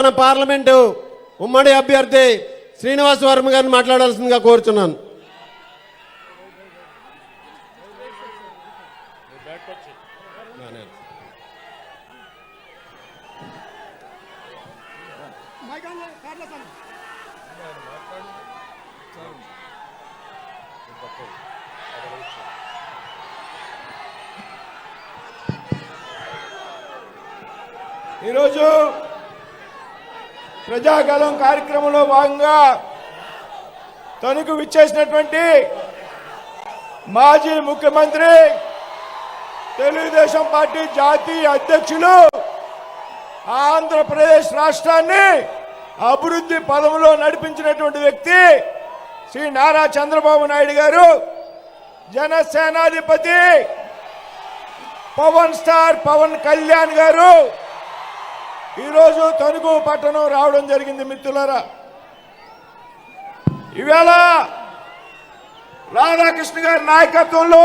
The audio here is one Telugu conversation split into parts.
మన పార్లమెంటు ఉమ్మడి అభ్యర్థి శ్రీనివాస్ వర్మ గారిని మాట్లాడాల్సిందిగా కోరుచున్నాను. ఈరోజు ప్రజాగలం కార్యక్రమంలో భాగంగా తనకు విచ్చేసినటువంటి మాజీ ముఖ్యమంత్రి తెలుగుదేశం పార్టీ జాతీయ అధ్యక్షులు ఆంధ్రప్రదేశ్ రాష్ట్రాన్ని అభివృద్ధి పదవులో నడిపించినటువంటి వ్యక్తి శ్రీ నారా చంద్రబాబు నాయుడు గారు జనసేనాధిపతి పవన్ స్టార్ పవన్ కళ్యాణ్ గారు ఈరోజు తణుకు పట్టణం రావడం జరిగింది మిత్రులారా. ఇవేళ రాధాకృష్ణ గారి నాయకత్వంలో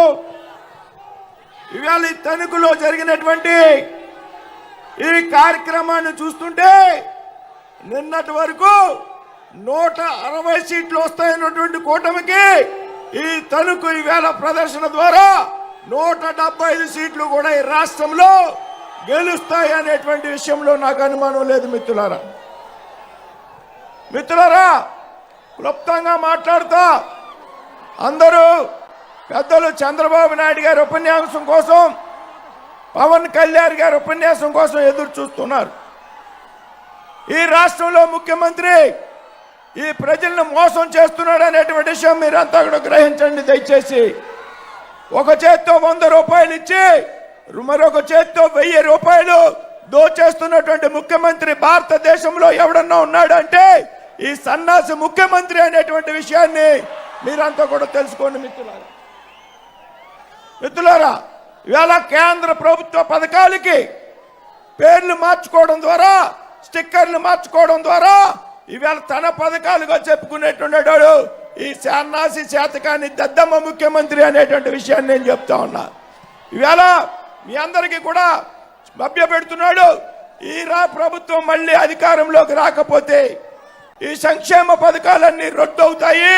ఇవాళ ఈ తణుకులో జరిగినటువంటి ఈ కార్యక్రమాన్ని చూస్తుంటే నిన్నటి వరకు నూట అరవై సీట్లు వస్తాయన్నటువంటి కూటమికి ఈ తణుకు ఈవేళ ప్రదర్శన ద్వారా నూట ఐదు సీట్లు కూడా ఈ రాష్ట్రంలో గెలుస్తాయి అనేటువంటి విషయంలో నాకు అనుమానం లేదు మిత్రులారా. మిత్రులారా క్లుప్తంగా మాట్లాడుతా. అందరూ పెద్దలు చంద్రబాబు నాయుడు గారి ఉపన్యాసం కోసం పవన్ కళ్యాణ్ గారి ఉపన్యాసం కోసం ఎదురు చూస్తున్నారు. ఈ రాష్ట్రంలో ముఖ్యమంత్రి ఈ ప్రజలను మోసం చేస్తున్నాడు అనేటువంటి విషయం మీరంతా కూడా గ్రహించండి. దయచేసి ఒక చేత్తో వంద రూపాయలు ఇచ్చి మరొక చేత్తో వెయ్యి రూపాయలు దోచేస్తున్నటువంటి ముఖ్యమంత్రి భారతదేశంలో ఎవడన్నా ఉన్నాడంటే ఈ సన్నాసి ముఖ్యమంత్రి అనేటువంటి విషయాన్ని మీరంతా కూడా తెలుసుకోండి మిత్రులారా. మిత్రులారా ఇవాళ కేంద్ర ప్రభుత్వ పథకాలకి పేర్లు మార్చుకోవడం ద్వారా స్టిక్కర్లు మార్చుకోవడం ద్వారా ఇవాళ తన పథకాలుగా చెప్పుకునేటువంటి ఈ సన్నాసి శాతకాన్ని దద్దమ్మ ముఖ్యమంత్రి అనేటువంటి విషయాన్ని నేను చెప్తా ఉన్నా. ఇవాళ మీ అందరికీ కూడా మభ్యపెడుతున్నాడు. ఈ రా ప్రభుత్వం మళ్ళీ అధికారంలోకి రాకపోతే ఈ సంక్షేమ పథకాలన్నీ రొద్దవుతాయి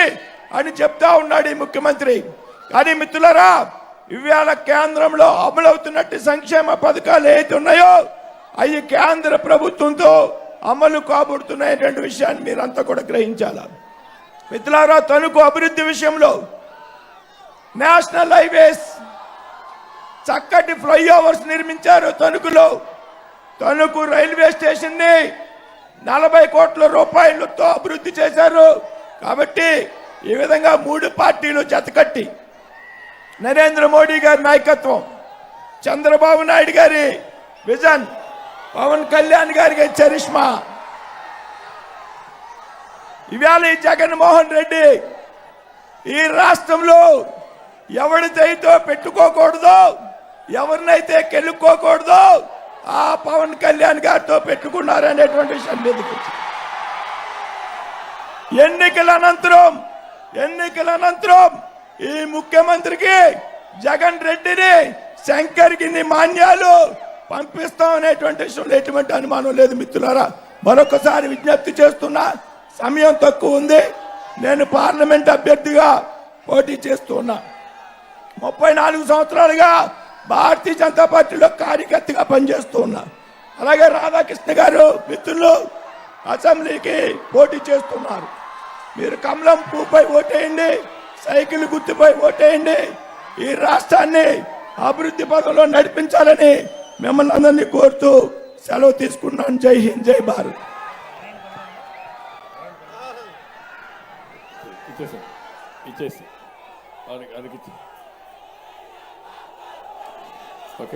అని చెప్తా ఉన్నాడు ఈ ముఖ్యమంత్రి. కానీ మిత్రులరా ఇవాళ కేంద్రంలో అమలవుతున్నట్టు సంక్షేమ పథకాలు ఏవైతే ఉన్నాయో అవి కేంద్ర ప్రభుత్వంతో అమలు కాబడుతున్నాయటువంటి విషయాన్ని మీరంతా కూడా గ్రహించాల? మిత్రులారా తణుకు అభివృద్ధి విషయంలో నేషనల్ హైవేస్ చక్కటి ఫ్లైఓవర్స్ నిర్మించారు తణుకులో. తణుకు రైల్వే స్టేషన్ని నలభై కోట్ల రూపాయలతో అభివృద్ధి చేశారు. కాబట్టి ఈ విధంగా మూడు పార్టీలు జతకట్టి నరేంద్ర మోడీ గారి నాయకత్వం చంద్రబాబు నాయుడు గారి విజన్ పవన్ కళ్యాణ్ గారికి చరిష్మా. ఇవాళ ఈ జగన్మోహన్ రెడ్డి ఈ రాష్ట్రంలో ఎవరిదైతే పెట్టుకోకూడదో ఎవరినైతే కెలుక్కోకూడదో ఆ పవన్ కళ్యాణ్ గారితో పెట్టుకున్నారనేటువంటి విషయం మీదకి ఎన్నికల అనంతరం ఎన్నికల అనంతరం ఈ ముఖ్యమంత్రికి జగన్ రెడ్డిని శంకర్ గిన్ని మాన్యాలు పంపిస్తాం అనేటువంటి విషయంలో ఎటువంటి అనుమానం లేదు మిత్రులారా. మరొకసారి విజ్ఞప్తి చేస్తున్నా సమయం తక్కువ ఉంది. నేను పార్లమెంట్ అభ్యర్థిగా పోటీ చేస్తున్నా. ముప్పై నాలుగు సంవత్సరాలుగా భారతీయ జనతా పార్టీలో కార్యకర్తగా పనిచేస్తూ ఉన్నా. అలాగే రాధాకృష్ణ గారు మిత్రులు అసెంబ్లీకి పోటీ చేస్తున్నారు. మీరు కమలం పూపై ఓటేయండి సైకిల్ గుర్తుపై ఓటేయండి. ఈ రాష్ట్రాన్ని అభివృద్ధి పదంలో నడిపించాలని మిమ్మల్ని అందరినీ కోరుతూ సెలవు తీసుకున్నాను జై హింద్ జై భారత్. ఇచ్చేసి ఇచ్చేసి Ok?